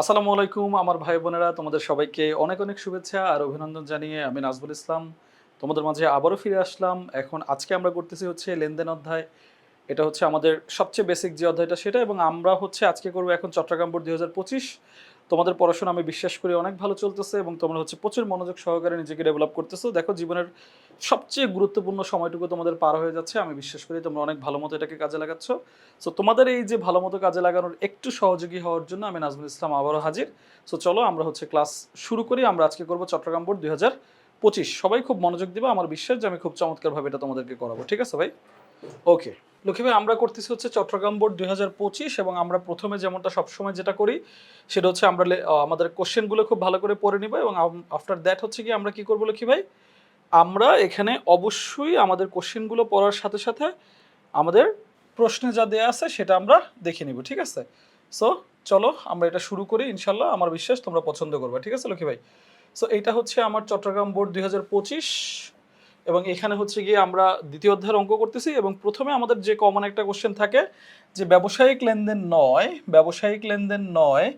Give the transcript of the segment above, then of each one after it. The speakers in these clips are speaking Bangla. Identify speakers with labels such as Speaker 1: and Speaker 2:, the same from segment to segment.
Speaker 1: আসসালামু আলাইকুম, আমার ভাই বোনেরা, তোমাদের সবাইকে অনেক অনেক শুভেচ্ছা আর অভিনন্দন জানিয়ে আমি নাজবুল ইসলাম। তোমাদের মাঝে আবারও ফিরে আসলাম। এখন আজকে আমরা করতেছি হচ্ছে লেনদেন অধ্যায়। এটা হচ্ছে আমাদের সবচেয়ে বেসিক যে অধ্যায়টা, সেটা এবং আমরা হচ্ছে আজকে করব এখন চট্টগ্রাম বোর্ড দুই তোমাদের পড়াশোনা আমি বিশ্বাস করি অনেক ভালো চলতেছে এবং তোমরা হচ্ছে প্রচুর মনোযোগ সহকারে নিজেকে ডেভেলপ করতেছো। দেখো, জীবনের সবচেয়ে গুরুত্বপূর্ণ সময়টুকু তোমাদের পার হয়ে যাচ্ছে। আমি বিশ্বাস করি তোমরা অনেক ভালো মতো এটাকে কাজে লাগাচ্ছ। সো তোমাদের এই যে ভালো মতো কাজে লাগানোর একটু সহযোগী হওয়ার জন্য আমি নাজমুল ইসলাম আবারও হাজির। সো চলো আমরা হচ্ছে ক্লাস শুরু করি। আমরা আজকে করব চট্টগ্রাম বোর্ড দুই পঁচিশ। সবাই খুব মনোযোগ দিবা। আমার বিশ্বাস যে আমি খুব চমৎকারভাবে এটা তোমাদেরকে করাবো। ঠিক আছে ভাই? ওকে লক্ষ্মী ভাই, আমরা করতেছি হচ্ছে চট্টগ্রাম বোর্ড দুই হাজার পঁচিশ এবং আমরা প্রথমে যেমনটা সবসময় যেটা করি, সেটা হচ্ছে আমরা আমাদের কোশ্চেনগুলো খুব ভালো করে পড়ে নিব এবং আফটার দ্যাট হচ্ছে কি আমরা কি করব লক্ষ্মী ভাই? আমরা এখানে অবশ্যই আমাদের কোশ্চেনগুলো পড়ার সাথে সাথে আমাদের প্রশ্নে যা দেয়া আছে সেটা আমরা দেখে নিব, ঠিক আছে? সো চলো আমরা এটা শুরু করি, ইনশাল্লাহ আমার বিশ্বাস তোমরা পছন্দ করবে, ঠিক আছে লক্ষ্মী ভাই? সো এটা হচ্ছে আমার চট্টগ্রাম বোর্ড দুই হাজার পঁচিশ এবং এখানে হচ্ছে গিয়ে আমরা দ্বিতীয় অধ্যায়ের অঙ্ক করতেছি এবং প্রথমে আমাদের যে কমন একটা কোশ্চেন থাকে, যে ব্যবসায়িক লেনদেন নয়, ব্যবসায়িক লেনদেন নয়,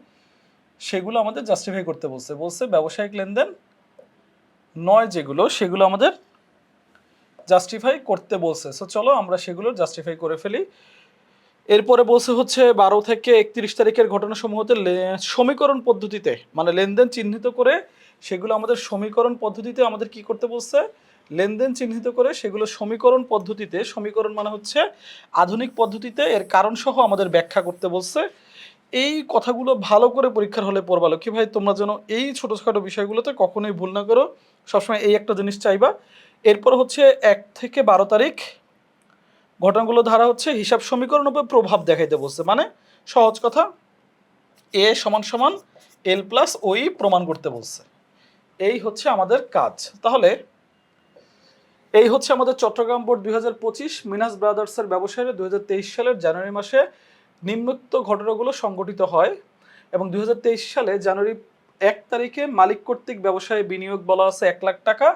Speaker 1: সেগুলো আমাদের জাস্টিফাই করতে বলছে। বলছে ব্যবসায়িক লেনদেন নয় যেগুলো, সেগুলো আমাদের জাস্টিফাই করতে বলছে। সো চলো আমরা সেগুলো জাস্টিফাই করে ফেলি। এরপরে বলছে হচ্ছে বারো থেকে একত্রিশ তারিখের ঘটনাসমূহতে সমীকরণ পদ্ধতিতে মানে লেনদেন চিহ্নিত করে সেগুলো আমাদের সমীকরণ পদ্ধতিতে আমাদের কি করতে বলছে? লেনদেন চিহ্নিত করে সেগুলো সমীকরণ পদ্ধতিতে, সমীকরণ মানে হচ্ছে আধুনিক পদ্ধতিতে এর কারণ সহ আমাদের ব্যাখ্যা করতে বলছে। এই কথাগুলো ভালো করে পরীক্ষার হলে পড়বালো কি ভাই, তোমরা যেন এই ছোটোখাটো বিষয়গুলোতে কখনোই ভুল না করো। সবসময় এই একটা জিনিস চাইবা। এরপর হচ্ছে এক থেকে বারো তারিখ ঘটনাগুলো ধারা হচ্ছে হিসাব সমীকরণ উপর প্রভাব দেখাইতে বলছে। মানে সহজ কথা, এ সমান সমান, এল প্লাস ওই প্রমাণ করতে বলছে। এই হচ্ছে আমাদের কাজ। তাহলে এই হচ্ছে আমাদের চট্টগ্রাম বোর্ড দুই হাজার পঁচিশ মিনাস ব্রাদার্সের ব্যবসায়ে দুই হাজার তেইশ সালের জানুয়ারি মাসে নিম্নোক্ত ঘটনাগুলো সংগঠিত হয় এবং দুই হাজার তেইশ সালে জানুয়ারি এক তারিখে মালিক কর্তৃক ব্যবসায়ে বিনিয়োগ বলা আছে এক লাখ টাকা,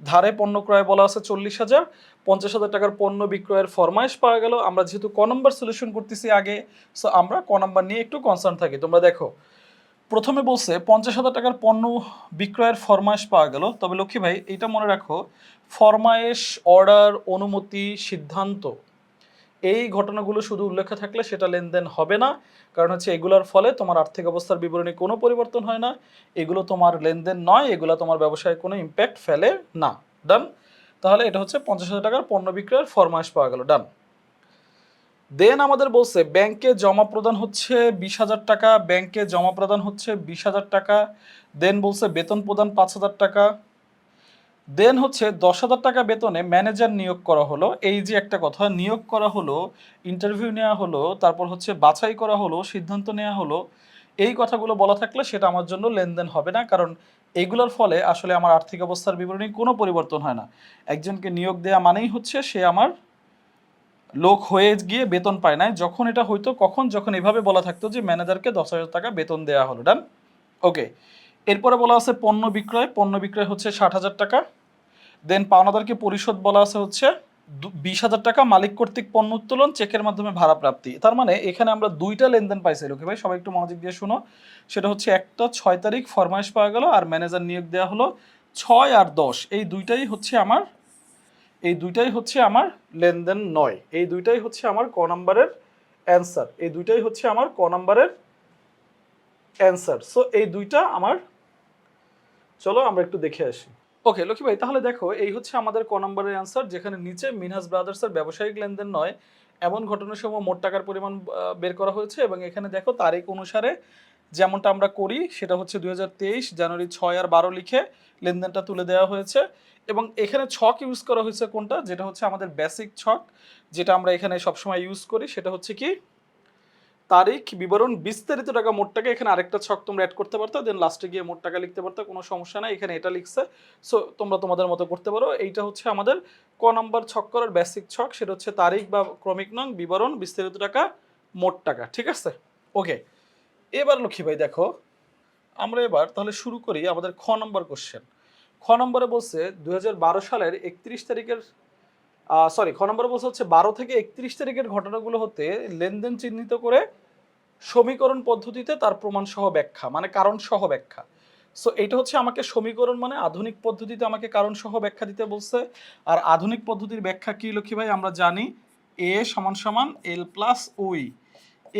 Speaker 1: ধারে পণ্য ক্রয় বলা আছে চল্লিশ হাজার, পঞ্চাশ হাজার টাকার পণ্য বিক্রয়ের ফরমাইশ পাওয়া গেল। আমরা যেহেতু ক নম্বর সলিউশন করতেছি আগে সো আমরা ক নম্বর নিয়ে একটু কনসার্ন থাকি। তোমরা দেখো প্রথমে বলছে, পঞ্চাশ হাজার টাকার পণ্য বিক্রয়ের ফরমাইশ পাওয়া গেল। তবে লক্ষ্মী ভাই এটা মনে রাখো, ফরমায়েশ, অর্ডার, অনুমতি, সিদ্ধান্ত, এই ঘটনাগুলো শুধু উল্লেখে থাকলে সেটা লেনদেন হবে না। কারণ হচ্ছে এগুলোর ফলে তোমার আর্থিক অবস্থার বিবরণী কোনো পরিবর্তন হয় না। এগুলো তোমার লেনদেন নয়, এগুলো তোমার ব্যবসায় কোনো ইম্প্যাক্ট ফেলে না। ডান তাহলে এটা হচ্ছে পঞ্চাশ হাজার টাকার পণ্য বিক্রয়ের ফরমাইশ পাওয়া গেল। ডান দেন আমাদের বলছে, ব্যাংকে জমা প্রদান হচ্ছে বিশ হাজার টাকা, ব্যাংকে জমা প্রদান হচ্ছে বিশ হাজার টাকা, দেন বলছে বেতন প্রদান পাঁচ হাজার টাকা, দেন হচ্ছে দশ হাজার টাকা বেতনে ম্যানেজার নিয়োগ করা হলো। এই যে একটা কথা, নিয়োগ করা হলো ইন্টারভিউ নেওয়া হলো, তারপর হচ্ছে বাছাই করা হলো, সিদ্ধান্ত নেওয়া হলো, এই কথাগুলো বলা থাকলে সেটা আমার জন্য লেনদেন হবে না, কারণ এগুলোর ফলে আসলে আমার আর্থিক অবস্থার বিবরণী কোনো পরিবর্তন হয় না। একজনকে নিয়োগ দেওয়া মানেই হচ্ছে সে আমার লোক হয়ে গিয়ে বেতন পায় না যখন এটা হইতো, কখন? যখন এভাবে বলা থাকতো যে ম্যানেজারকে দশ হাজার টাকা বেতন দেওয়া হলো। ডান ওকে এরপরে বলা আছে পণ্য বিক্রয়। পণ্য বিক্রয় হচ্ছে ষাট হাজার টাকা। দেন পাওনাদারকে পরিশোধ বলা আছে হচ্ছে বিশ হাজার টাকা মালিক কর্তৃক পণ্য উত্তোলন, চেকের মাধ্যমে ভাড়া প্রাপ্তি। তার মানে এখানে আমরা দুইটা লেনদেন পাইছি লোকে ভাই। সবাই একটু মনোযোগ দিয়ে শুনো। সেটা হচ্ছে একটা ছয় তারিখ ফরমাইশ পাওয়া গেল আর ম্যানেজার নিয়োগ দেওয়া হলো ছয় আর দশ। এই দুইটাই হচ্ছে আমার এই দুইটাই হচ্ছে আমার লেনদেন নয়। এই দুইটাই হচ্ছে আমার ক নাম্বারের অ্যান্সার। এই দুইটাই হচ্ছে আমার ক নাম্বারের অ্যান্সার। সো এই দুইটা আমার চলো আমরা একটু দেখে আসি। ওকে লক্ষ্মী ভাই, তাহলে দেখো, এই হচ্ছে আমাদের ক নম্বরের অ্যান্সার, যেখানে নিচে মিনহাস ব্রাদার্সের ব্যবসায়িক লেনদেন নয়। এমন ঘটনার সময় মোট টাকার পরিমাণ বের করা হয়েছে এবং এখানে দেখো তারিখ অনুসারে যেমনটা আমরা করি, সেটা হচ্ছে দুই হাজার তেইশ, জানুয়ারি ছয় আর বারো লিখে লেনদেনটা তুলে দেওয়া হয়েছে। এবং এখানে ছক ইউজ করা হয়েছে কোনটা? যেটা হচ্ছে আমাদের বেসিক ছক, যেটা আমরা এখানে সবসময় ইউজ করি। সেটা হচ্ছে কি? তারিখ, বিবরণ, বিস্তারিত টাকা মোট টাকা এখানে আরেকটা ছক তোমরা অ্যাড করতে পারতো দেন লাস্টে গিয়ে মোট টাকা লিখতে পারতো, কোনো সমস্যা নাই। এখানে এটা লিখছে। সো তোমরা তোমাদের মতো করতে পারো। এইটা হচ্ছে আমাদের ক নম্বর ছক করার বেসিক ছক। সেটা হচ্ছে তারিখ বা ক্রমিক নং, বিবরণ, বিস্তারিত টাকা, মোট টাকা। ঠিক আছে? ওকে এবার লক্ষ্মী ভাই, দেখো। আমরা এবার তাহলে শুরু করি আমাদের খ নম্বর কোশ্চেন খ নম্বরে বলছে দুই হাজার বারো সালের একত্রিশ তারিখের সরি খ নম্বরে বলছে হচ্ছে বারো থেকে একত্রিশ তারিখের ঘটনাগুলো হতে লেনদেন চিহ্নিত করে সমীকরণ পদ্ধতিতে তার প্রমাণ সহ ব্যাখ্যা মানে কারণ সহ ব্যাখ্যা। সো এটা হচ্ছে আমাকে সমীকরণ মানে আধুনিক পদ্ধতিতে আমাকে কারণ সহ ব্যাখ্যা দিতে বলছে। আর আধুনিক পদ্ধতির ব্যাখ্যা কি লক্ষ্মী ভাই? আমরা জানি এ সমান সমান এল প্লাস ওই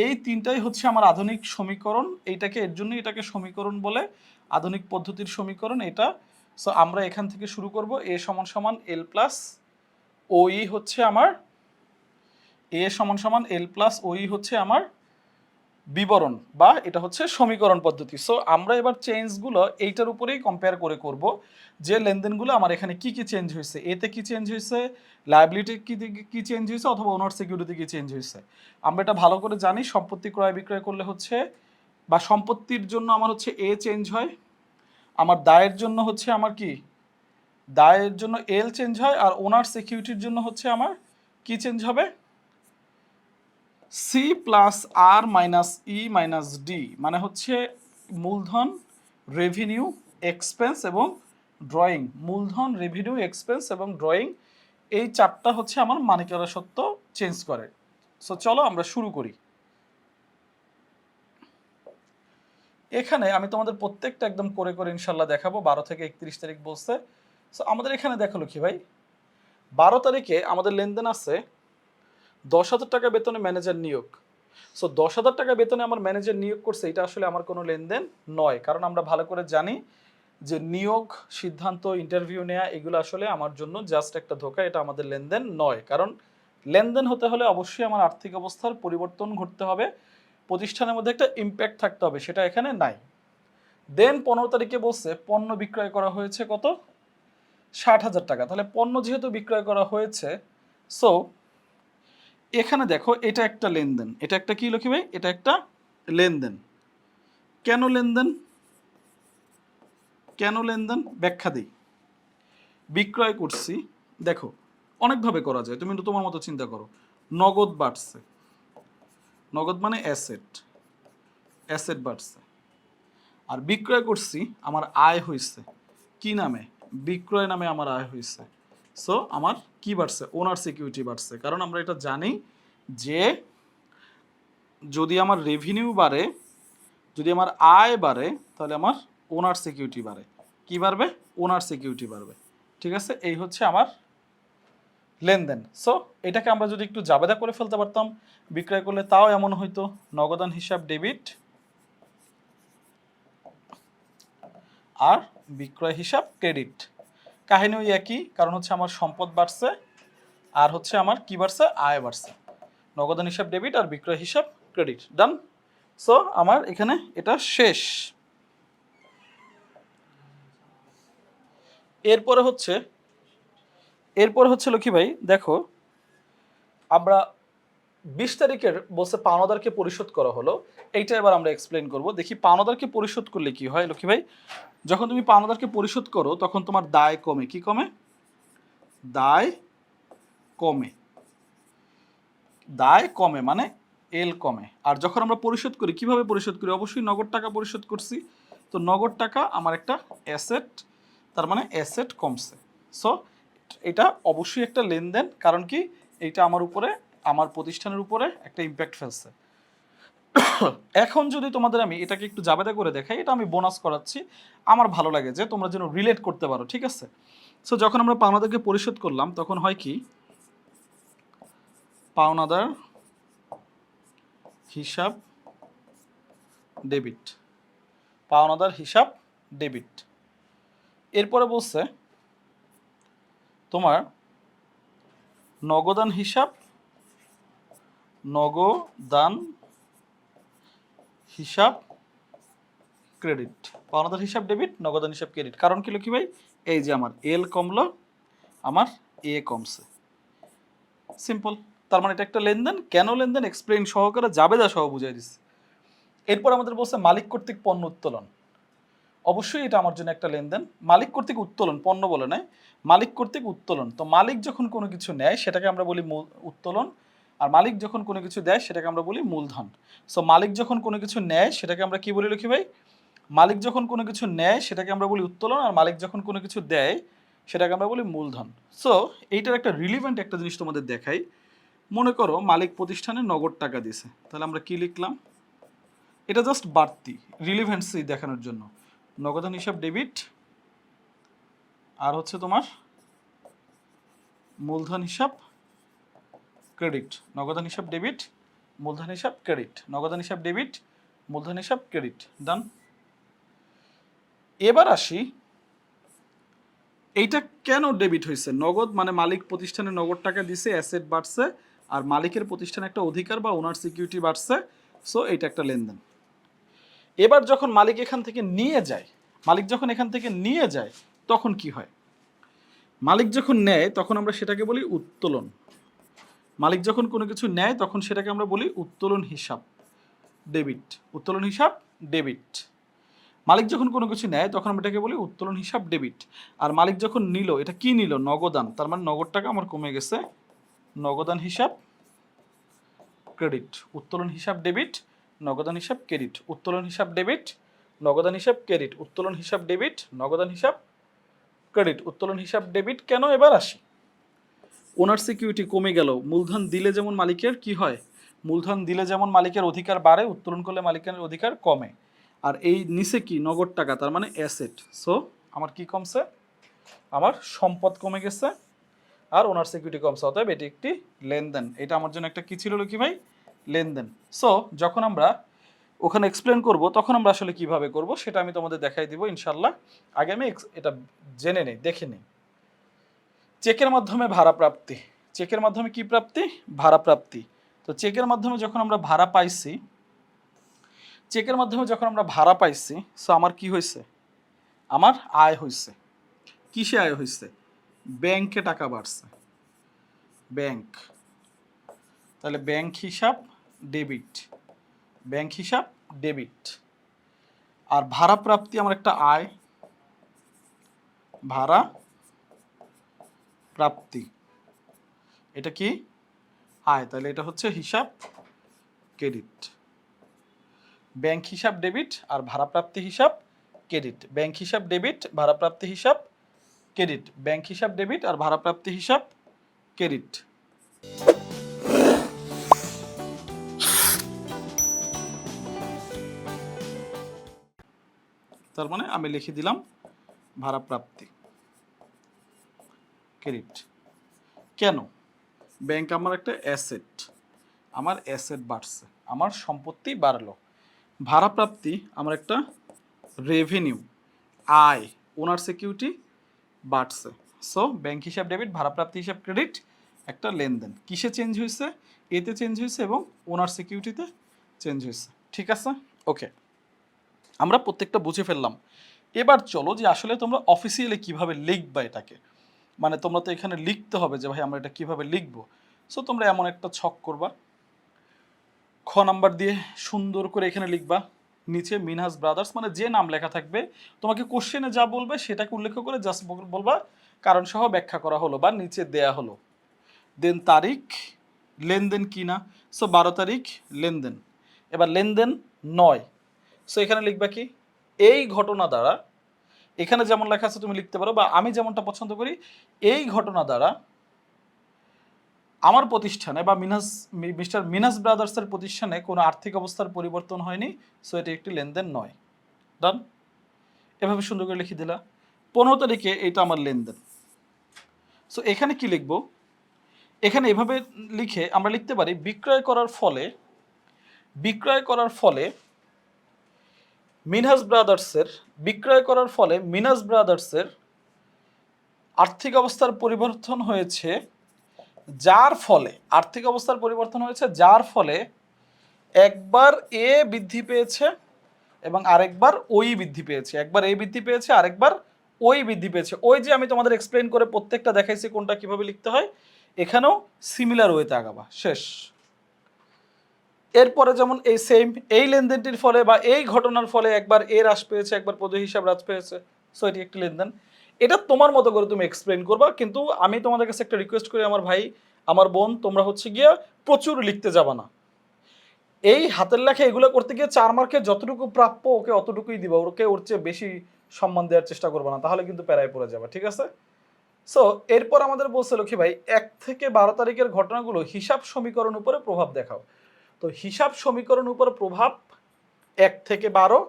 Speaker 1: এই তিনটাই হচ্ছে আমার আধুনিক সমীকরণ। এইটাকে, এর জন্য এটাকে সমীকরণ বলে। আধুনিক পদ্ধতির সমীকরণ, এটা সো আমরা এখান থেকে শুরু করব এ সমান সমান এল প্লাস ওই হচ্ছে আমার এ সমান সমান এল প্লাস ওই হচ্ছে আমার বিবরণ বা এটা হচ্ছে সমীকরণ পদ্ধতি। সো আমরা এবার চেঞ্জগুলো এইটার উপরেই কম্পেয়ার করে করব যে লেনদেনগুলো আমার এখানে কি কি চেঞ্জ হয়েছে। এতে কি চেঞ্জ হয়েছে? লায়াবিলিটি কি কি চেঞ্জ হয়েছে? অথবা ওনার সিকিউরিটি কি চেঞ্জ হয়েছে? আমরা এটা ভালো করে জানি। সম্পত্তি ক্রয় বিক্রয় করলে হচ্ছে বা সম্পত্তির জন্য আমার হচ্ছে এ চেঞ্জ হয়। আমার দায়ের জন্য হচ্ছে আমার কি? দায়ের জন্য এল চেঞ্জ হয় আর ওনার সিকিউরিটির জন্য হচ্ছে আমার কি চেঞ্জ হবে? C plus R minus E minus D মানে হচ্ছে মূলধন রেভিনিউ এক্সপেন্স এবং ড্রয়িং মূলধন রেভিনিউ এক্সপেন্স এবং ড্রয়িং এই চারটা হচ্ছে আমার মানিকারা সত্য চেঞ্জ করে। সো চলো আমরা শুরু করি। এখানে আমি তোমাদের প্রত্যেকটা একদম করে করে ইনশাল্লাহ দেখাবো। বারো থেকে একত্রিশ তারিখ বলছে। সো আমাদের এখানে দেখো কি ভাই, বারো তারিখে আমাদের লেনদেন আছে দশ হাজার টাকা বেতনে ম্যানেজার নিয়োগ। সো দশ হাজার টাকা বেতনে আমার ম্যানেজার নিয়োগ করছে, এটা আসলে আমার কোনো লেনদেন নয়। কারণ আমরা ভালো করে জানি যে নিয়োগ, সিদ্ধান্ত ইন্টারভিউ নেওয়া এগুলো আসলে আমার জন্য জাস্ট একটা ধোকা, এটা আমাদের লেনদেন নয়। কারণ লেনদেন হতে হলে অবশ্যই আমার আর্থিক অবস্থার পরিবর্তন ঘটতে হবে। প্রতিষ্ঠানের মধ্যে একটা ইম্প্যাক্ট থাকতে হবে, সেটা এখানে নাই। দেন পনেরো তারিখে বলছে পণ্য বিক্রয় করা হয়েছে কত? ষাট হাজার টাকা। তাহলে পণ্য যেহেতু বিক্রয় করা হয়েছে সো এখানে দেখো এটা একটা লেনদেন। এটা একটা কি লক্ষ্মী ভাই? এটা একটা লেনদেন। কেন লেনদেন? কেন লেনদেন? ব্যাখ্যা দিই। বিক্রয় করছি, দেখো, অনেকভাবে করা যায়। তুমি তোমার মতো চিন্তা করো। নগদ বাড়ছে। নগদ মানে অ্যাসেট অ্যাসেট বাড়ছে। আর বিক্রয় করছি, আমার আয় হয়েছে কি নামে? বিক্রয় নামে আমার আয় হয়েছে সো আমার কি বাড়ছে? ওনার সিকিউরিটি বাড়ছে। কারণ আমরা এটা জানি যে, যদি আমার রেভিনিউ বাড়ে, যদি আমার আয় বাড়ে, তাহলে আমার ওনার সিকিউরিটি বাড়ে। কি বাড়বে? ওনার সিকিউরিটি বাড়বে। ঠিক আছে? এই হচ্ছে আমার লেনদেন। সো এটাকে আমরা যদি একটু জাবেদা করে ফেলতে পারতাম, বিক্রয় করলে তাও এমন হইতো, নগদান হিসাব ডেবিট আর বিক্রয় হিসাব ক্রেডিট কাহিনী ওই একই, কারণ হচ্ছে আমার সম্পদ বাড়ছে, আর হচ্ছে আমার কি বাড়ছে? আয় বাড়ছে। নগদান হিসাব ডেবিট আর বিক্রয় হিসাব ক্রেডিট ডান সো আমার এখানে এটা শেষ। এরপরে হচ্ছে এরপরে হচ্ছে লক্ষ্মী ভাই, দেখো, আমরা বিশ তারিখের বলছে পাওনাদারকে পরিশোধ করা হলো। এইটা এবার আমরা এক্সপ্লেন করব। দেখি পাওনাদারকে পরিশোধ করলে কি হয়, লক্ষ্মী ভাই? যখন তুমি পাওনাদারকে পরিশোধ করো, তখন তোমার দায় কমে। কি কমে? দায় কমে। দায় কমে মানে এল কমে। আর যখন আমরা পরিশোধ করি, কীভাবে পরিশোধ করি? অবশ্যই নগদ টাকা পরিশোধ করছি। তো নগদ টাকা আমার একটা অ্যাসেট তার মানে অ্যাসেট কমছে। সো এটা অবশ্যই একটা লেনদেন, কারণ কি এইটা আমার উপরে, আমার প্রতিষ্ঠানের উপরে একটা ইম্প্যাক্ট ফেলছে। এখন যদি তোমাদের আমি এটাকে একটু জাবেদা করে দেখাই, এটা আমি বোনাস করাচ্ছি। আমার ভালো লাগে যে তোমরা যেন রিলেট করতে পারো, ঠিক আছে? সো যখন আমরা পাওনাদারকে পরিশোধ করলাম, তখন হয় কি? পাওনাদার হিসাব ডেবিট পাওনাদার হিসাব ডেবিট এরপরে বলছে তোমার নগদান হিসাব নগদান হিসাব ক্রেডিট পাওনাদার হিসাব ডেবিট নগদান হিসাব ক্রেডিট কারণ কি কি ভাই? এই যে আমার এল কমলো, আমার এ কমছে। সিম্পল তার মানে এটা একটা লেনদেন। কেন লেনদেন? এক্সপ্লেইন সহকারে জাবেদা সহ বুঝাই দিচ্ছে এরপর আমাদের বলছে মালিক কর্তৃক পণ্য উত্তোলন। অবশ্যই এটা আমার জন্য একটা লেনদেন। মালিক কর্তৃক উত্তোলন, পণ্য বলে নয় মালিক কর্তৃক উত্তোলন। তো মালিক যখন কোনো কিছু নেয়, সেটাকে আমরা বলি মূল- উত্তোলন। আর মালিক যখন কোনো কিছু দেয়, সেটাকে আমরা বলি মূলধন। সো মালিক যখন কোনো কিছু নেয়, সেটাকে আমরা কি বলি লিখি ভাই? মালিক যখন কোনো কিছু নেয়, সেটাকে আমরা বলি উত্তোলন। আর মালিক যখন কোনো কিছু দেয়, সেটাকে আমরা বলি মূলধন। সো এইটার একটা রিলিভেন্ট একটা জিনিস তোমাদের দেখাই। মনে করো মালিক প্রতিষ্ঠানে নগদ টাকা দিছে তাহলে আমরা কি লিখলাম? এটা জাস্ট বাড়তি রিলিভেন্সি দেখানোর জন্য। নগদান হিসাব ডেবিট আর হচ্ছে তোমার মূলধন হিসাব ক্রেডিট নগদান হিসাব ডেবিট মূলধন হিসাব ক্রেডিট নগদান হিসাব ডেবিট মূলধন হিসাব ক্রেডিট ডান এবার আসি, এইটা কেন ডেবিট হয়েছে নগদ মানে মালিক প্রতিষ্ঠানে নগদ টাকা দিছে অ্যাসেট বাড়ছে, আর মালিকের প্রতিষ্ঠানে একটা অধিকার বা ওনার সিকিউরিটি বাড়ছে সো এইটা একটা লেনদেন। এবার যখন মালিক এখান থেকে নিয়ে যায়, মালিক যখন এখান থেকে নিয়ে যায় তখন কি হয়? মালিক যখন নেয়, তখন আমরা সেটাকে বলি উত্তোলন। মালিক যখন কোনো কিছু নেয়, তখন সেটাকে আমরা বলি উত্তোলন হিসাব, ডেবিট। উত্তোলন হিসাব, ডেবিট। মালিক যখন কোনো কিছু নেয়, তখন আমরা এটাকে বলি উত্তোলন হিসাব, ডেবিট। আর মালিক যখন নিল, এটা কি নিল? নগদান। তার মানে নগদ টাকা আমার কমে গেছে। নগদান হিসাব, ক্রেডিট। উত্তোলন হিসাব, ডেবিট। নগদান হিসাব, ক্রেডিট। উত্তোলন হিসাব, ডেবিট। নগদান হিসাব, ক্রেডিট। উত্তোলন হিসাব, ডেবিট। নগদান হিসাব ক্রেডিট, উত্তোলন হিসাব, ডেবিট কেন এবার আসি? ওনার সিকিউরিটি কমে গেল। মূলধন দিলে যেমন মালিকের কি হয়? মূলধন দিলে যেমন মালিকের অধিকার বাড়ে, উত্তোলন করলে মালিকের অধিকার কমে। আর এই নিচে কি? নগদ টাকা, তার মানে অ্যাসেট সো আমার কি কমছে? আমার সম্পদ কমে গেছে, আর ওনার সিকিউরিটি কমছে। অতএব এটি একটি লেনদেন। এটা আমার জন্য একটা কি ছিল কি ভাই? লেনদেন। সো যখন আমরা ওখানে এক্সপ্লেন করব, তখন আমরা আসলে কীভাবে করব সেটা আমি তোমাদের দেখাই দিব, ইনশাল্লাহ। আগে আমি এটা জেনে নেই, দেখে নিই। চেকের মাধ্যমে ভাড়া প্রাপ্তি। চেকের মাধ্যমে কি প্রাপ্তি? ভাড়া প্রাপ্তি। তো চেকের মাধ্যমে যখন আমরা ভাড়া পাইছি চেকের মাধ্যমে যখন আমরা ভাড়া পাইছি সো আমার কি হয়েছে আমার আয় হয়েছে কিসে আয় হয়েছে ব্যাংকে টাকা বাড়ছে। ব্যাংক তাহলে ব্যাংক হিসাব ডেবিট ব্যাংক হিসাব, ডেবিট। আর ভাড়া প্রাপ্তি আমার একটা আয় ভাড়া প্রাপ্তি এটা কি? আয়, তাহলে এটা হচ্ছে হিসাব, ক্রেডিট। ব্যাংক হিসাব, ডেবিট আর ভাড়াপ্রাপ্তি হিসাব, ক্রেডিট। ব্যাংক হিসাব, ডেবিট, ভাড়াপ্রাপ্তি হিসাব, ক্রেডিট। ব্যাংক হিসাব, ডেবিট আর ভাড়াপ্রাপ্তি হিসাব, ক্রেডিট। তার মানে আমি লিখে দিলাম ভাড়াপ্রাপ্তি। ক্রেডিট কেন? ব্যাংক আমার একটা অ্যাসেট আমার অ্যাসেট বাড়ছে। আমার সম্পত্তি বাড়লো। ভাড়াপ্রাপ্তি আমার একটা রেভিনিউ আয় ওনার সিকিউরিটি বাড়ছে। সো ব্যাংক হিসাব ডেবিট ভাড়াপ্রাপ্তি হিসাব ক্রেডিট একটা লেনদেন। কিসে চেঞ্জ হয়েছে? এতে চেঞ্জ হয়েছে এবং ওনার সিকিউরিটিতে চেঞ্জ হয়েছে। ঠিক আছে? ওকে আমরা প্রত্যেকটা বুঝে ফেললাম। এবার চলো যে আসলে তোমরা অফিসিয়ালি কীভাবে লিখবা এটাকে। মানে তোমরা তো এখানে লিখতে হবে যে, ভাই, আমরা এটা কীভাবে লিখব? সো তোমরা এমন একটা ছক করবা। খ নাম্বার দিয়ে সুন্দর করে এখানে লিখবা, নিচে মিনহাস ব্রাদার্স মানে যে নাম লেখা থাকবে, তোমাকে কোশ্চেনে যা বলবে সেটাকে উল্লেখ করে জাস্ট বলবা, কারণ সহ ব্যাখ্যা করা হলো বা নিচে দেয়া হলো। দেন তারিখ, লেনদেন কি না? সো বারো তারিখ, লেনদেন। এবার লেনদেন নয়। সো এখানে লিখবা কি? এই ঘটনা দ্বারা, এখানে যেমন লেখা আছে তুমি লিখতে পারো, বা আমি যেমনটা পছন্দ করি, এই ঘটনা দ্বারা আমার প্রতিষ্ঠানে বা মিনাস মিস্টার মিনাস ব্রাদার্সের প্রতিষ্ঠানে কোনো আর্থিক অবস্থার পরিবর্তন হয়নি সো এটি একটি লেনদেন নয়। ডান এভাবে সুন্দর করে লিখে দিলা। পনেরো তারিখে এটা আমার লেনদেন। সো এখানে কি লিখব? এখানে এভাবে লিখে আমরা লিখতে পারি, বিক্রয় করার ফলে, বিক্রয় করার ফলে মিনহাস ব্রাদার্সের বিক্রয় করার ফলে মিনাস ব্রাদার্সের আর্থিক অবস্থার পরিবর্তন হয়েছে, যার ফলে, আর্থিক অবস্থার পরিবর্তন হয়েছে, যার ফলে একবার এ বৃদ্ধি পেয়েছে এবং আরেকবার ওই বৃদ্ধি পেয়েছে। একবার এ বৃদ্ধি পেয়েছে, আরেকবার ওই বৃদ্ধি পেয়েছে। ওই যে আমি তোমাদের এক্সপ্লেন করে প্রত্যেকটা দেখাইছি কোনটা কীভাবে লিখতে হয়, এখানেও সিমিলার ওয়েতে আগাবা। শেষ। এরপরে যেমন এই সেম এই লেনদেনটির ফলে বা এই ঘটনার ফলে একবার এ হ্রাস পেয়েছে, একবার পদ হিসাব হ্রাস পেয়েছে। সো এটি একটি লেনদেন। এটা তোমার মতো করে তুমি এক্সপ্লেন করবা, কিন্তু আমি তোমাদের কাছে একটা রিকোয়েস্ট করি আমার ভাই, আমার বোন, তোমরা হচ্ছে গিয়ে প্রচুর লিখতে যাবা না। এই হাতের লেখা এগুলো করতে গিয়ে চার মার্কে যতটুকু প্রাপ্য ওকে অতটুকুই দিবা, ওকে ওর চেয়ে বেশি সম্মান দেওয়ার চেষ্টা করবে না, তাহলে কিন্তু প্যারায় পড়ে যাবে, ঠিক আছে? সো এরপর আমাদের বলছে, লক্ষ্মী ভাই, এক থেকে বারো তারিখের ঘটনাগুলো হিসাব সমীকরণ উপরে প্রভাব দেখাও। তো হিসাব সমীকরণ উপরে প্রভাব এক থেকে বারো।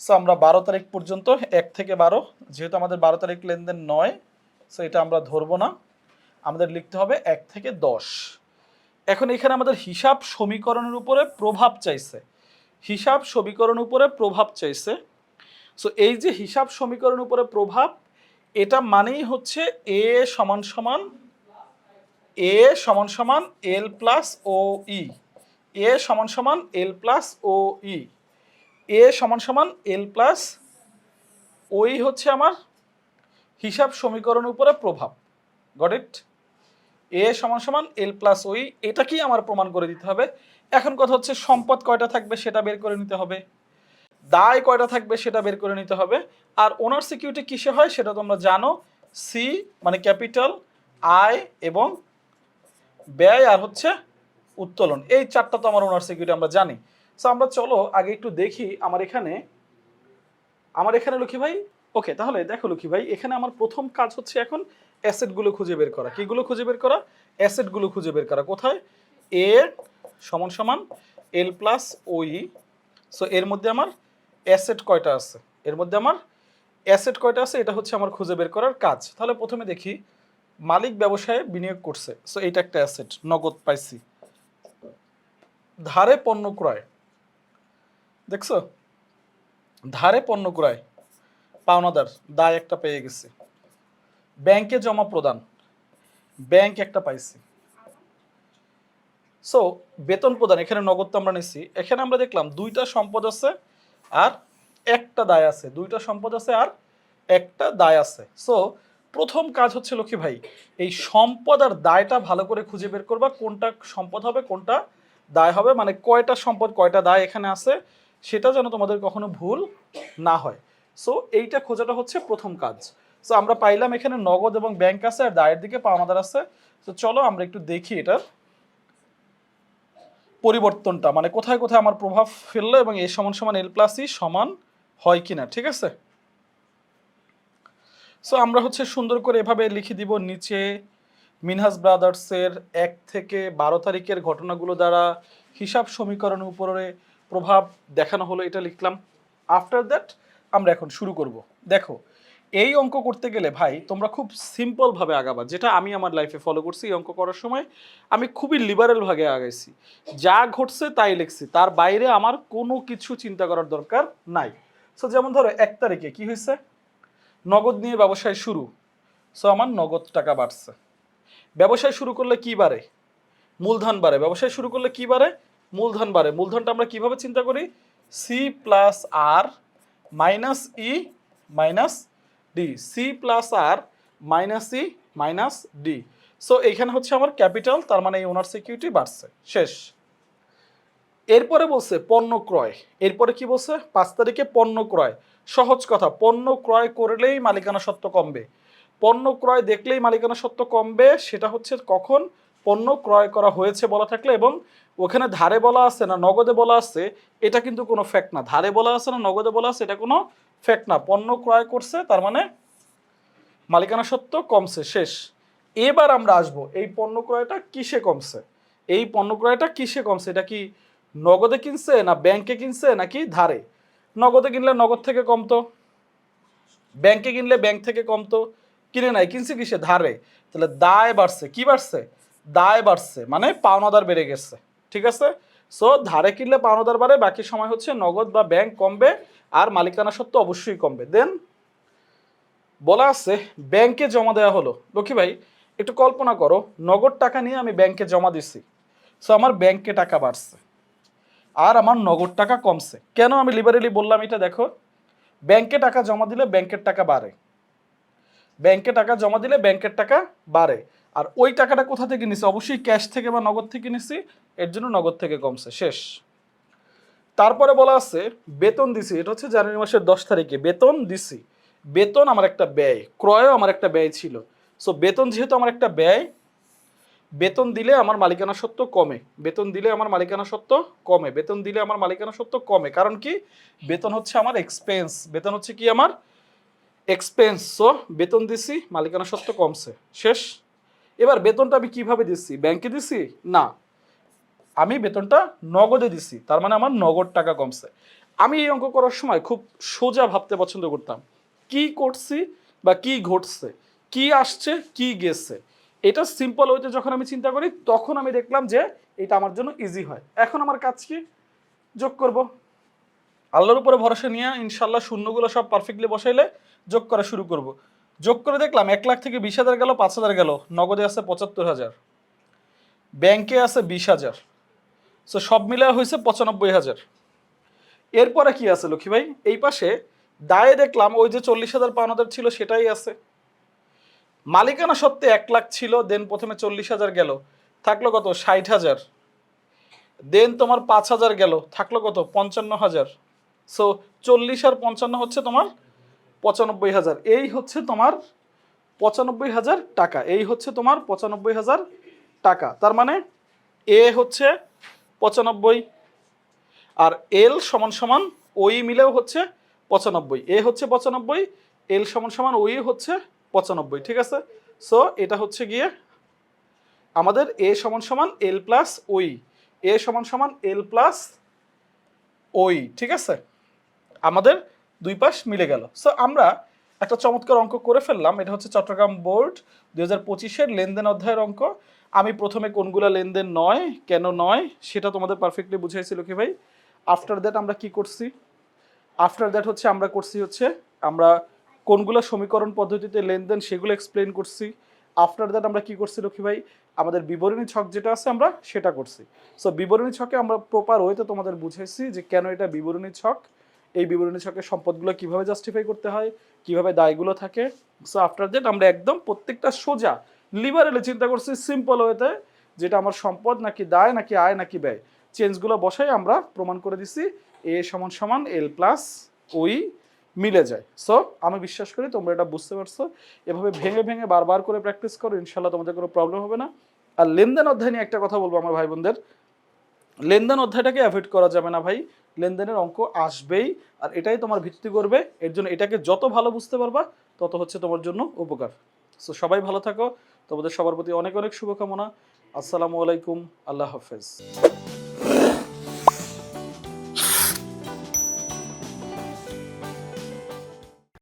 Speaker 1: সো আমরা বারো তারিখ পর্যন্ত এক থেকে বারো, যেহেতু আমাদের বারো তারিখ লেনদেন নয় সো এটা আমরা ধরবো না। আমাদের লিখতে হবে এক থেকে দশ। এখন এখানে আমাদের হিসাব সমীকরণের উপরে প্রভাব চাইছে। হিসাব সমীকরণের উপরে প্রভাব চাইছে। সো এই যে হিসাব সমীকরণের উপরে প্রভাব, এটা মানেই হচ্ছে এ সমান সমান, এ সমান সমান এল প্লাস ও ই। এ সমান সমান এল প্লাস ও ই। এ সমান সমান এল প্লাস ওই হচ্ছে আমার হিসাব সমীকরণের উপরে প্রভাব। গট ইট এ সমান সমান এল প্লাস ওই এটাকেই আমার প্রমাণ করে দিতে হবে। এখন কথা হচ্ছে সম্পদ কয়টা থাকবে সেটা বের করে নিতে হবে। দায় কয়টা থাকবে সেটা বের করে নিতে হবে। আর ওনার সিকিউরিটি কিসে হয় সেটা তোমরা জানো। সি মানে ক্যাপিটাল আয় এবং ব্যয় আর হচ্ছে উত্তোলন। এই চারটা তো আমার ওনার সিকিউরিটি আমরা জানি। সো আমরা চলো আগে একটু দেখি আমার এখানে আমার এখানে লক্ষ্মী ভাই? ওকে তাহলে দেখো লক্ষ্মী ভাই, এখানে আমার প্রথম কাজ হচ্ছে এখন অ্যাসেটগুলো খুঁজে বের করা। কিগুলো খুঁজে বের করা? অ্যাসেটগুলো খুঁজে বের করা। কোথায়? এ সমান সমান এল প্লাস ওই সো এর মধ্যে আমার অ্যাসেট কয়টা আছে? এর মধ্যে আমার অ্যাসেট কয়টা আছে? এটা হচ্ছে আমার খুঁজে বের করার কাজ। তাহলে প্রথমে দেখি, মালিক ব্যবসায় বিনিয়োগ করছে। সো এটা একটা অ্যাসেট নগদ পাইছি। ধারে পণ্য ক্রয়। দেখছ? ধারে পণ্য ক্রয়। পাওনাদার, দায় একটা পেয়ে গেছে। ব্যাংকে জমা প্রদান। ব্যাংক একটা পাইছি। সো বেতন প্রদান, এখানে নগদ তো আমরা নিচ্ছি এখানে আমরা দেখলাম দুইটা সম্পদ আছে আর একটা দায় আছে। দুইটা সম্পদ আছে আর একটা দায় আছে। সো প্রথম কাজ হচ্ছে লক্ষ্মী ভাই, এই সম্পদ আর দায়টা ভালো করে খুঁজে বের করবা, কোনটা সম্পদ হবে, কোনটা দায় হবে মানে কয়টা সম্পদ কয়টা দায় এখানে আছে, সেটা যেন তোমাদের কখনো ভুল না হয়। সো এইটা খোঁজাটা হচ্ছে প্রথম কাজ। সো আমরা পাইলাম এখানে নগদ এবং ব্যাংক আছে, আর দায়ের দিকে পাওনাদার আছে। তো চলো আমরা একটু দেখি এটার পরিবর্তনটা মানে কোথায় কোথায় আমার প্রভাব ফেলল এবং এ সমান সমান এল প্লাস ই সমান হয় কিনা, ঠিক আছে? সো আমরা হচ্ছে সুন্দর করে এভাবে লিখে দিব নিচে মিনহাস ব্রাদার্সের এক থেকে বারো তারিখের ঘটনাগুলো দ্বারা হিসাব সমীকরণের উপরে প্রভাব দেখানো হলো, এটা লিখলাম। আফটার দ্যাট আমরা এখন শুরু করব। দেখো, এই অঙ্ক করতে গেলে ভাই, তোমরা খুব সিম্পলভাবে আগাবা। যেটা আমি আমার লাইফে ফলো করছি এই অঙ্ক করার সময়, আমি খুবই লিবারেল ভাগে আগাইছি। যা ঘটছে তাই লিখছি। তার বাইরে আমার কোনো কিছু চিন্তা করার দরকার নাই। সো যেমন ধরো, এক তারিখে কি হয়েছে? নগদ নিয়ে ব্যবসায় শুরু। সো আমার নগদ টাকা বাড়ছে। ব্যবসায় শুরু করলে কি বাড়ে? মূলধন বাড়ে। ব্যবসায় শুরু করলে কি বাড়ে? মূলধন বাড়ে। মূলধনটা আমরা কীভাবে চিন্তা করি? C plus R minus E minus D C plus R minus E minus D so এইখানে হচ্ছে আমার ক্যাপিটাল তার মানে এই ওনার সিকিউরিটি বাড়ছে। শেষ। এরপরে বলছে পণ্য ক্রয়। এরপরে কি বলছে? পাঁচ তারিখে পণ্য ক্রয়। সহজ কথা, পণ্য ক্রয় করলেই মালিকানা সত্ত্ব কমবে। পণ্য ক্রয় দেখলেই মালিকানা সত্ত্ব কমবে, সেটা হচ্ছে কখন পণ্য ক্রয় করা হয়েছে বলা থাকলে এবং ওখানে ধারে বলা আছে না নগদে বলা আছে, এটা কিন্তু কোনো ফ্যাক্ট না। ধারে বলা আছে না নগদে বলা আছে, এটা কোনো ফ্যাক্ট না। পণ্য ক্রয় করছে, তার মানে মালিকানা সত্ত্ব কমছে, শেষ। এবার আমরা আসব, এই পণ্য ক্রয়টা কিসে কমছে? এই পণ্য ক্রয়টা কিসে কমছে? এটা কি নগদে কিনছে না ব্যাংকে কিনছে নাকি ধারে? নগদে কিনলে নগদ থেকে কমতো? ব্যাংকে কিনলে ব্যাংক থেকে কমতো? কিনে নাই, কিনছে কিসে? ধারে। তাহলে দায় বাড়ছে। কি বাড়ছে? দায় বাড়ছে। মানে পাওনাদার বেড়ে গেছে। ঠিক আছে? সো ধারে কিনলে পাওনাদার বাড়ে, বাকি সময় হচ্ছে নগদ বা ব্যাংক কমবে, আর মালিকানা সত্ত্ব অবশ্যই কমবে। দেন বলা আছে ব্যাংকে জমা দেওয়া হলো। লক্ষ্মী ভাই, একটু কল্পনা করো, নগদ টাকা নিয়ে আমি ব্যাংকে জমা দিছি। সো আমার ব্যাংকে টাকা বাড়ছে। আর আমার নগদ টাকা কমছে। কেন আমি লিবারেলি বললাম এটা দেখো? ব্যাংকে টাকা জমা দিলে ব্যাংকের টাকা বাড়ে। ব্যাংকে টাকা জমা দিলে ব্যাংকের টাকা বাড়ে। আর ওই টাকাটা কোথা থেকে নিছি? অবশ্যই ক্যাশ থেকে বা নগদ থেকে নিছি। এর জন্য নগদ থেকে কমছে। শেষ। তারপরে বলা আছে, বেতন দিছি। এটা হচ্ছে জানুয়ারি মাসের দশ তারিখে। বেতন দিছি। বেতন আমার একটা ব্যয়। ক্রয়ও আমার একটা ব্যয় ছিল। সো বেতন যেহেতু আমার একটা ব্যয়, বেতন দিলে আমার মালিকানা সত্ত্ব কমে। বেতন দিলে আমার মালিকানা সত্ত্ব কমে। বেতন দিলে আমার মালিকানা সত্ত্ব কমে। কারণ কি? বেতন হচ্ছে আমার এক্সপেন্স বেতন হচ্ছে কি আমার? এক্সপেন্স সো বেতন দিছি, মালিকানা সত্ত্ব কমছে। শেষ। এবার বেতনটা আমি কীভাবে দিচ্ছি? ব্যাংকে দিছি? না। আমি বেতনটা নগদে দিছি, তার মানে আমার নগদ টাকা কমছে। আমি এই অঙ্ক করার সময় খুব সোজা ভাবতে পছন্দ করতাম। কি করছি বা কি ঘটছে? কি আসছে? কি গেছে? এটা সিম্পল হইতে যখন আমি চিন্তা করি, তখন আমি দেখলাম যে এটা আমার জন্য ইজি হয়। এখন আমার কাজ কি? যোগ করব। আল্লাহর উপরে ভরসা নিয়ে ইনশাল্লাহ শূন্যগুলো সব পারফেক্টলি বসাইলে যোগ করা শুরু করব। যোগ করে দেখলাম এক লাখ থেকে বিশ হাজার গেল, পাঁচ হাজার গেল। নগদে আছে পঁচাত্তর হাজার। ব্যাংকে আছে বিশ হাজার। সো সব মিলে হয়েছে পঁচানব্বই হাজার। এরপরে কি আছে লক্ষ্মী ভাই? এই পাশে দায়ে দেখলাম ওই যে চল্লিশ হাজার পাওয়ানো ছিল সেটাই আছে। মালিকানা সত্ত্বে এক লাখ ছিল দেন প্রথমে চল্লিশ হাজার গেল। থাকল কত? ষাট হাজার। দেন তোমার পাঁচ হাজার গেল। থাকল কত? পঞ্চান্ন হাজার। সো চল্লিশ আর পঞ্চান্ন হচ্ছে তোমার পঁচানব্বই হাজার। এই হচ্ছে তোমার পঁচানব্বই হাজার টাকা। এই হচ্ছে তোমার পঁচানব্বই হাজার টাকা। তার মানে এ হচ্ছে পঁচানব্বই আর এল সমান সমান ওই মিলেও হচ্ছে পঁচানব্বই। এ হচ্ছে পঁচানব্বই, এল সমান সমান ওই হচ্ছে পঁচানব্বই। ঠিক আছে? সো এটা হচ্ছে গিয়ে আমাদের এ সমান সমান এল প্লাস ওই। এ সমান সমান এল প্লাস ওই। ঠিক আছে? আমাদের দুই পাশ মিলে গেল। সো আমরা একটা চমৎকার অঙ্ক করে ফেললাম। এটা হচ্ছে চট্টগ্রাম বোর্ড দুই হাজার পঁচিশের লেনদেন অধ্যায়ের অঙ্ক। আমি প্রথমে কোনগুলো লেনদেন নয়, কেন নয়, সেটা তোমাদের পারফেক্টলি বুঝাইছিল কি ভাই। আফটার দ্যাট আমরা কি করছি? আফটার দ্যাট হচ্ছে আমরা করছি হচ্ছে, আমরা কোনগুলো সমীকরণ পদ্ধতিতে লেনদেন সেগুলো এক্সপ্লেন করছি। আফটার দ্যাট আমরা কি করছি লক্ষ্মী ভাই? আমাদের বিবরণী ছক যেটা আছে আমরা সেটা করছি। সো বিবরণী ছকে আমরা প্রপার ওয়েতে তোমাদের বুঝাইছি যে কেন এটা বিবরণী ছক। এই বিবরণী ছকের সম্পদগুলো কীভাবে জাস্টিফাই করতে হয়, কীভাবে দায়গুলো থাকে। সো আফটার দ্যাট আমরা একদম প্রত্যেকটা সোজা লিবারেলে চিন্তা করছি সিম্পল ওয়েতে যেটা আমার সম্পদ নাকি দায়, নাকি আয়, নাকি ব্যয়। চেঞ্জগুলো বসাই আমরা প্রমাণ করে দিছি এ সমান সমান এল প্লাস ওই মিলে যায়। সো আমি বিশ্বাস করি তোমরা এটা বুঝতে পারছ। এভাবে ভেঙে ভেঙে বারবার করে প্র্যাকটিস করো ইনশাল্লাহ তোমাদের কোনো প্রবলেম হবে না। আর লেনদেন অধ্যায় নিয়ে একটা কথা বলব আমার ভাই বোনদের। লেনদেন অধ্যায়টাকে অ্যাভয়েড করা যাবে না ভাই। লেনদেনের অঙ্ক আসবেই, আর এটাই তোমার ভিত্তি করবে। এর জন্য এটাকে যত ভালো বুঝতে পারবা, তত হচ্ছে তোমার জন্য উপকার। সো সবাই ভালো থাকো। তোমাদের সবার প্রতি অনেক অনেক শুভকামনা। আসসালামু আলাইকুম। আল্লাহ হাফেজ।